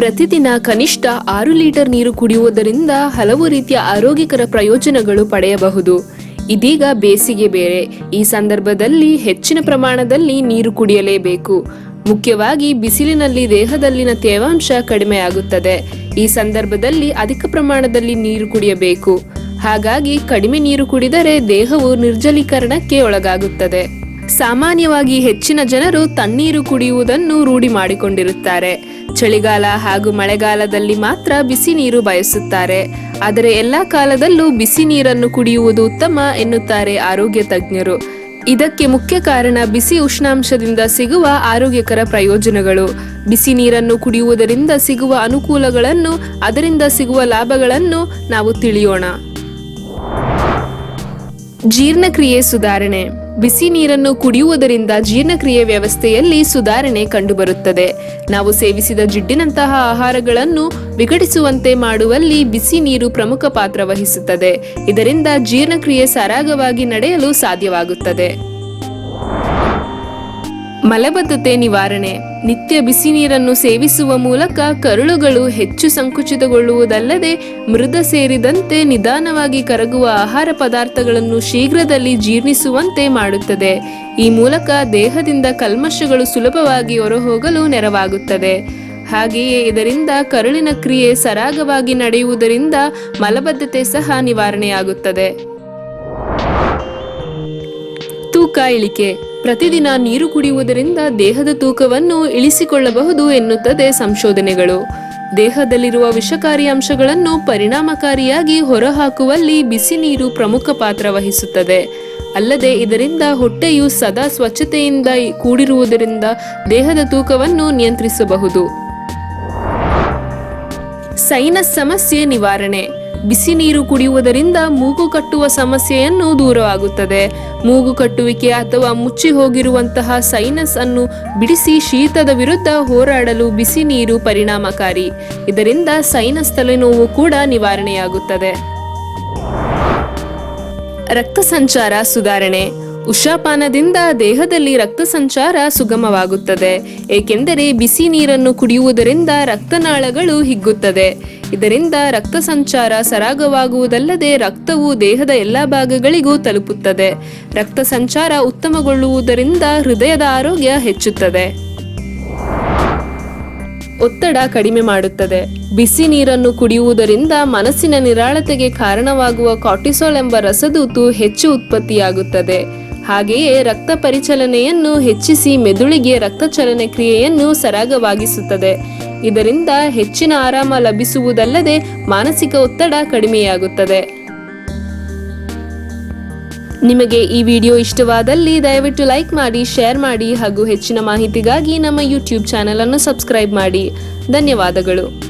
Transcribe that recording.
ಪ್ರತಿದಿನ ಕನಿಷ್ಠ ಆರು ಲೀಟರ್ ನೀರು ಕುಡಿಯುವುದರಿಂದ ಹಲವು ರೀತಿಯ ಆರೋಗ್ಯಕರ ಪ್ರಯೋಜನಗಳು ಪಡೆಯಬಹುದು. ಇದೀಗ ಬೇಸಿಗೆ ಬೇರೆ. ಈ ಸಂದರ್ಭದಲ್ಲಿ ಹೆಚ್ಚಿನ ಪ್ರಮಾಣದಲ್ಲಿ ನೀರು ಕುಡಿಯಲೇಬೇಕು. ಮುಖ್ಯವಾಗಿ ಬಿಸಿಲಿನಲ್ಲಿ ದೇಹದಲ್ಲಿನ ತೇವಾಂಶ ಕಡಿಮೆಯಾಗುತ್ತದೆ. ಈ ಸಂದರ್ಭದಲ್ಲಿ ಅಧಿಕ ಪ್ರಮಾಣದಲ್ಲಿ ನೀರು ಕುಡಿಯಬೇಕು. ಹಾಗಾಗಿ ಕಡಿಮೆ ನೀರು ಕುಡಿದರೆ ದೇಹವು ನಿರ್ಜಲೀಕರಣಕ್ಕೆ ಒಳಗಾಗುತ್ತದೆ. ಸಾಮಾನ್ಯವಾಗಿ ಹೆಚ್ಚಿನ ಜನರು ತಣ್ಣೀರು ಕುಡಿಯುವುದನ್ನು ರೂಢಿ ಮಾಡಿಕೊಂಡಿರುತ್ತಾರೆ. ಚಳಿಗಾಲ ಹಾಗೂ ಮಳೆಗಾಲದಲ್ಲಿ ಮಾತ್ರ ಬಿಸಿ ನೀರು ಬಯಸುತ್ತಾರೆ. ಆದರೆ ಎಲ್ಲಾ ಕಾಲದಲ್ಲೂ ಬಿಸಿ ನೀರನ್ನು ಕುಡಿಯುವುದು ಉತ್ತಮ ಎನ್ನುತ್ತಾರೆ ಆರೋಗ್ಯ ತಜ್ಞರು. ಇದಕ್ಕೆ ಮುಖ್ಯ ಕಾರಣ ಬಿಸಿ ಉಷ್ಣಾಂಶದಿಂದ ಸಿಗುವ ಆರೋಗ್ಯಕರ ಪ್ರಯೋಜನಗಳು. ಬಿಸಿ ನೀರನ್ನು ಕುಡಿಯುವುದರಿಂದ ಸಿಗುವ ಅನುಕೂಲಗಳನ್ನು, ಅದರಿಂದ ಸಿಗುವ ಲಾಭಗಳನ್ನು ನಾವು ತಿಳಿಯೋಣ. ಜೀರ್ಣಕ್ರಿಯೆ ಸುಧಾರಣೆ. ಬಿಸಿ ನೀರನ್ನು ಕುಡಿಯುವುದರಿಂದ ಜೀರ್ಣಕ್ರಿಯೆ ವ್ಯವಸ್ಥೆಯಲ್ಲಿ ಸುಧಾರಣೆ ಕಂಡುಬರುತ್ತದೆ. ನಾವು ಸೇವಿಸಿದ ಜಿಡ್ಡಿನಂತಹ ಆಹಾರಗಳನ್ನು ವಿಘಟಿಸುವಂತೆ ಮಾಡುವಲ್ಲಿ ಬಿಸಿ ನೀರು ಪ್ರಮುಖ ಪಾತ್ರ ವಹಿಸುತ್ತದೆ. ಇದರಿಂದ ಜೀರ್ಣಕ್ರಿಯೆ ಸರಾಗವಾಗಿ ನಡೆಯಲು ಸಾಧ್ಯವಾಗುತ್ತದೆ. ಮಲಬದ್ಧತೆ ನಿವಾರಣೆ. ನಿತ್ಯ ಬಿಸಿ ನೀರನ್ನು ಸೇವಿಸುವ ಮೂಲಕ ಕರುಳುಗಳು ಹೆಚ್ಚು ಸಂಕುಚಿತಗೊಳ್ಳುವುದಲ್ಲದೆ ಮೃದ ಸೇರಿದಂತೆ ನಿಧಾನವಾಗಿ ಕರಗುವ ಆಹಾರ ಪದಾರ್ಥಗಳನ್ನು ಶೀಘ್ರದಲ್ಲಿ ಜೀರ್ಣಿಸುವಂತೆ ಮಾಡುತ್ತದೆ. ಈ ಮೂಲಕ ದೇಹದಿಂದ ಕಲ್ಮಶಗಳು ಸುಲಭವಾಗಿ ಹೊರಹೋಗಲು ನೆರವಾಗುತ್ತದೆ. ಹಾಗೆಯೇ ಇದರಿಂದ ಕರುಳಿನ ಕ್ರಿಯೆ ಸರಾಗವಾಗಿ ನಡೆಯುವುದರಿಂದ ಮಲಬದ್ಧತೆ ಸಹ ನಿವಾರಣೆಯಾಗುತ್ತದೆ. ತೂಕ ಇಳಿಕೆ. ಪ್ರತಿದಿನ ನೀರು ಕುಡಿಯುವುದರಿಂದ ದೇಹದ ತೂಕವನ್ನು ಇಳಿಸಿಕೊಳ್ಳಬಹುದು ಎನ್ನುತ್ತದೆ ಸಂಶೋಧನೆಗಳು. ದೇಹದಲ್ಲಿರುವ ವಿಷಕಾರಿ ಅಂಶಗಳನ್ನು ಪರಿಣಾಮಕಾರಿಯಾಗಿ ಹೊರಹಾಕುವಲ್ಲಿ ಬಿಸಿ ನೀರು ಪ್ರಮುಖ ಪಾತ್ರ ವಹಿಸುತ್ತದೆ. ಅಲ್ಲದೆ ಇದರಿಂದ ಹೊಟ್ಟೆಯು ಸದಾ ಸ್ವಚ್ಛತೆಯಿಂದ ಕೂಡಿರುವುದರಿಂದ ದೇಹದ ತೂಕವನ್ನು ನಿಯಂತ್ರಿಸಬಹುದು. ಸೈನಸ್ ಸಮಸ್ಯೆ ನಿವಾರಣೆ. ಬಿಸಿ ನೀರು ಕುಡಿಯುವುದರಿಂದ ಮೂಗು ಕಟ್ಟುವ ಸಮಸ್ಯೆಯನ್ನು ದೂರವಾಗುತ್ತದೆ. ಮೂಗು ಕಟ್ಟುವಿಕೆ ಅಥವಾ ಮುಚ್ಚಿ ಹೋಗಿರುವಂತಹ ಸೈನಸ್ ಅನ್ನು ಬಿಡಿಸಿ ಶೀತದ ವಿರುದ್ಧ ಹೋರಾಡಲು ಬಿಸಿ ನೀರು ಪರಿಣಾಮಕಾರಿ. ಇದರಿಂದ ಸೈನಸ್ ತಲೆನೋವು ಕೂಡ ನಿವಾರಣೆಯಾಗುತ್ತದೆ. ರಕ್ತ ಸಂಚಾರ ಸುಧಾರಣೆ. ಉಷಾಪಾನದಿಂದ ದೇಹದಲ್ಲಿ ರಕ್ತ ಸಂಚಾರ ಸುಗಮವಾಗುತ್ತದೆ. ಏಕೆಂದರೆ ಬಿಸಿ ನೀರನ್ನು ಕುಡಿಯುವುದರಿಂದ ರಕ್ತನಾಳಗಳು ಹಿಗ್ಗುತ್ತದೆ. ಇದರಿಂದ ರಕ್ತ ಸಂಚಾರ ಸರಾಗವಾಗುವುದಲ್ಲದೆ ರಕ್ತವು ದೇಹದ ಎಲ್ಲ ಭಾಗಗಳಿಗೂ ತಲುಪುತ್ತದೆ. ರಕ್ತ ಸಂಚಾರ ಉತ್ತಮಗೊಳ್ಳುವುದರಿಂದ ಹೃದಯದ ಆರೋಗ್ಯ ಹೆಚ್ಚುತ್ತದೆ. ಒತ್ತಡ ಕಡಿಮೆ ಮಾಡುತ್ತದೆ. ಬಿಸಿ ನೀರನ್ನು ಕುಡಿಯುವುದರಿಂದ ಮನಸ್ಸಿನ ನಿರಾಳತೆಗೆ ಕಾರಣವಾಗುವ ಕಾಟಿಸೋಲ್ ಎಂಬ ರಸದೂತು ಹೆಚ್ಚು ಉತ್ಪತ್ತಿಯಾಗುತ್ತದೆ. ಹಾಗೆಯೇ ರಕ್ತ ಪರಿಚಲನೆಯನ್ನು ಹೆಚ್ಚಿಸಿ ಮೆದುಳಿಗೆ ರಕ್ತ ಚಲನೆ ಕ್ರಿಯೆಯನ್ನು ಸರಾಗವಾಗಿಸುತ್ತದೆ. ಇದರಿಂದ ಹೆಚ್ಚಿನ ಆರಾಮ ಲಭಿಸುವುದಲ್ಲದೆ ಮಾನಸಿಕ ಒತ್ತಡ ಕಡಿಮೆಯಾಗುತ್ತದೆ. ನಿಮಗೆ ಈ ವಿಡಿಯೋ ಇಷ್ಟವಾದಲ್ಲಿ ದಯವಿಟ್ಟು ಲೈಕ್ ಮಾಡಿ, ಶೇರ್ ಮಾಡಿ ಹಾಗೂ ಹೆಚ್ಚಿನ ಮಾಹಿತಿಗಾಗಿ ನಮ್ಮ ಯೂಟ್ಯೂಬ್ ಚಾನೆಲ್ ಅನ್ನು ಸಬ್ಸ್ಕ್ರೈಬ್ ಮಾಡಿ. ಧನ್ಯವಾದಗಳು.